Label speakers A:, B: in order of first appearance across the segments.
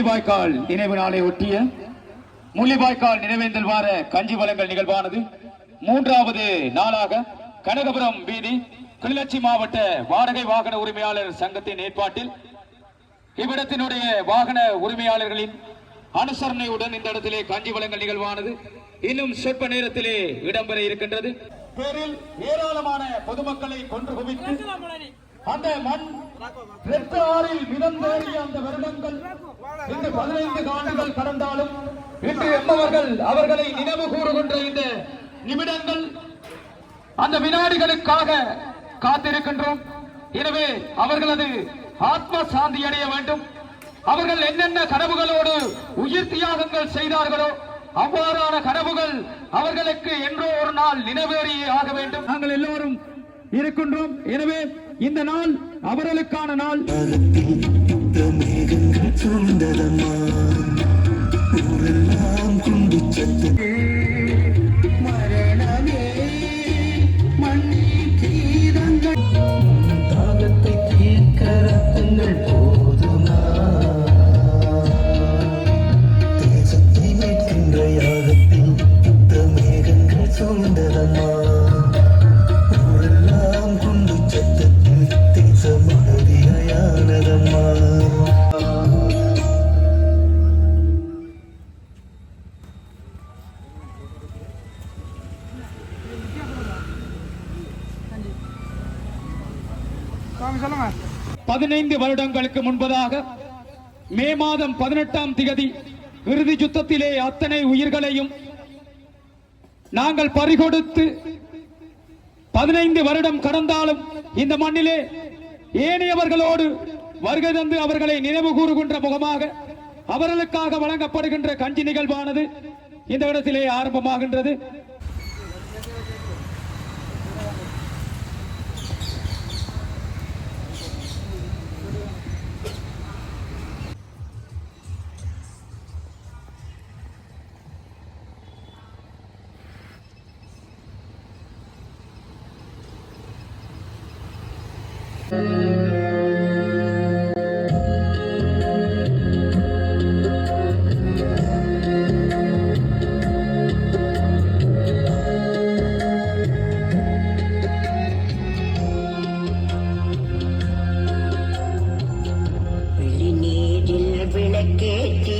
A: முள்ளிவாய்க்கால் நினைவு நாளை ஒட்டிய முள்ளிவாய்க்கால் நினைவேந்தல் வார கஞ்சி வளங்கள் நிகழ்வானது. மூன்றாவது நாளாக கனகபுரம் வீதி கிளிநொச்சி மாவட்ட வாடகை வாகன உரிமையாளர் சங்கத்தின் ஏற்பாட்டில் இவ்விடத்தினுடைய வாகன உரிமையாளர்களின் அனுசரணையுடன் இந்த இடத்திலே கஞ்சி வளங்கள் நிகழ்வானது. இன்னும் சொற்ப நேரத்திலே இடம்பெற இருக்கின்றது. பேரில் ஏராளமான பொதுமக்களை கொன்று குவித்து அந்த மண் இரத்த மிதந்தேறிய அந்த வருடங்கள் இந்த பதினைந்து ஆண்டுகள் கடந்தாலும் இன்று எம்மவர்கள் அவர்களை நினைவு கூறுகின்ற இந்த நிமிடங்கள் அந்த வினாடிகளுக்காக காத்திருக்கின்றோம். எனவே அவர்களது ஆத்ம சாந்தி அடைய வேண்டும். அவர்கள் என்னென்ன கனவுகளோடு உயிர் தியாகங்கள் செய்தார்களோ அவ்வாறான கனவுகள் அவர்களுக்கு என்றோ ஒரு நாள் நினைவேறியே ஆக வேண்டும். நாங்கள் எல்லோரும் இருக்கின்றோம். எனவே இந்த நாள் அவர்களுக்கான நாள்.
B: மேகங்கள் சூழ்ந்ததம்மா.
A: பதினைந்து வருடங்களுக்கு முன்பதாக மே மாதம் பதினெட்டாம் திகதி இறுதி சுத்தத்திலே அத்தனை உயிர்களையும் நாங்கள் பறிகொடுத்து பதினைந்து வருடம் கடந்தாலும் இந்த மண்ணிலே ஏனையவர்களோடு வருகை தந்து அவர்களை நினைவு கூறுகின்ற முகமாக அவர்களுக்காக வழங்கப்படுகின்ற கஞ்சி நிகழ்வானது இந்த இடத்திலே ஆரம்பமாகின்றது.
C: വിളിനീരിൽ വിളക്കേറ്റി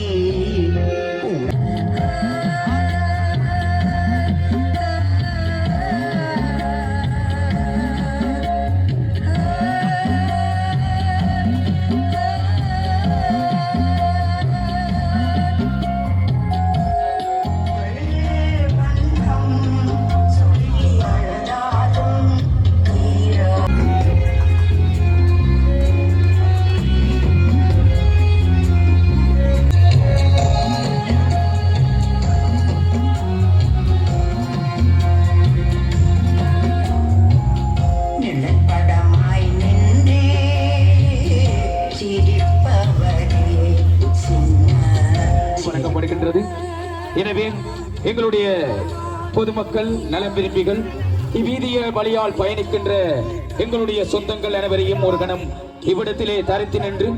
A: வழங்கப்படுகின்றது எனவே எங்களுடைய பொதுமக்கள் நலம் விரும்பிகள் இவ்வீதிய வழியால் பயணிக்கின்ற எங்களுடைய சொந்தங்கள் அனைவரையும் ஒரு கணம் இவ்விடத்திலே தரித்து நின்று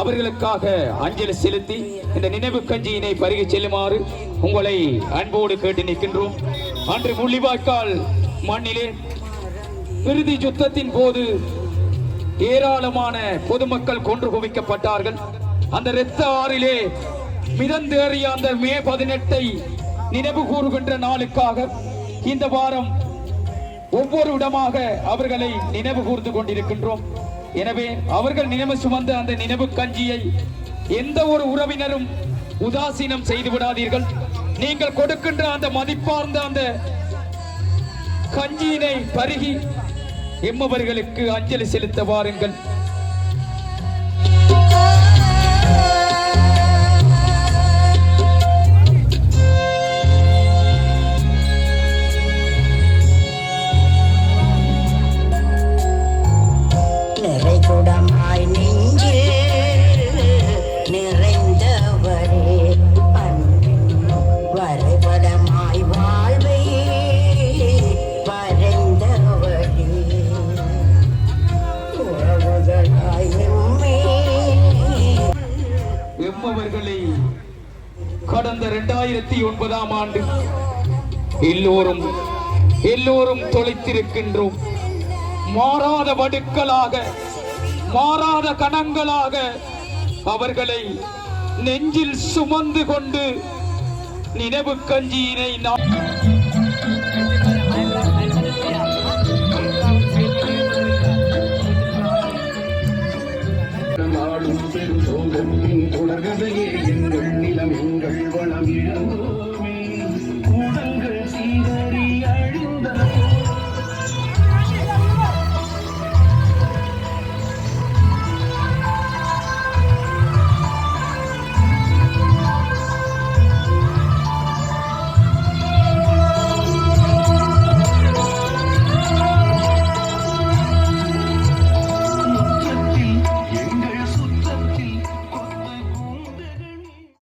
A: அவர்களுக்காக அஞ்சலி செலுத்தி இந்த நினைவு கஞ்சியினை பருகி செல்லுமாறு உங்களை அன்போடு கேட்டு நிற்கின்றோம். அன்று முள்ளிவாய்க்கால் மண்ணிலே இறுதி யுத்தத்தின் போது ஏராளமான பொதுமக்கள் கொன்று குவிக்கப்பட்டார்கள். அந்த இரத்த ஆறிலே மிதந்தேறிய அந்த மே பதினெட்டை நினைவு கூறுகின்ற நாளுக்காக இந்த வாரம் ஒவ்வொரு இடமாக அவர்களை நினைவு கூர்ந்து கொண்டிருக்கின்றோம். எனவே அவர்கள் நினைவு சுமந்த அந்த நினைவு கஞ்சியை எந்த ஒரு உறவினரும் உதாசீனம் செய்து விடாதீர்கள். நீங்கள் கொடுக்கின்ற அந்த மதிப்பார்ந்த அந்த கஞ்சியினை பருகி எம்மவர்களுக்கு அஞ்சலி செலுத்த வாருங்கள். ரெண்டாயிரத்தி ஒன்பதாம் ஆண்டு எல்லோரும் எல்லோரும் தொலைத்திருக்கின்றோம். மாறாத வடுக்களாக மாறாத கணங்களாக அவர்களை நெஞ்சில் சுமந்து கொண்டு நினைவு கஞ்சியினை நாம்
D: நாடும் பெரும் சோகத்தின் தொடர்கதையே எங்கள் நிலம் எங்கள் வளம் இழந்தோ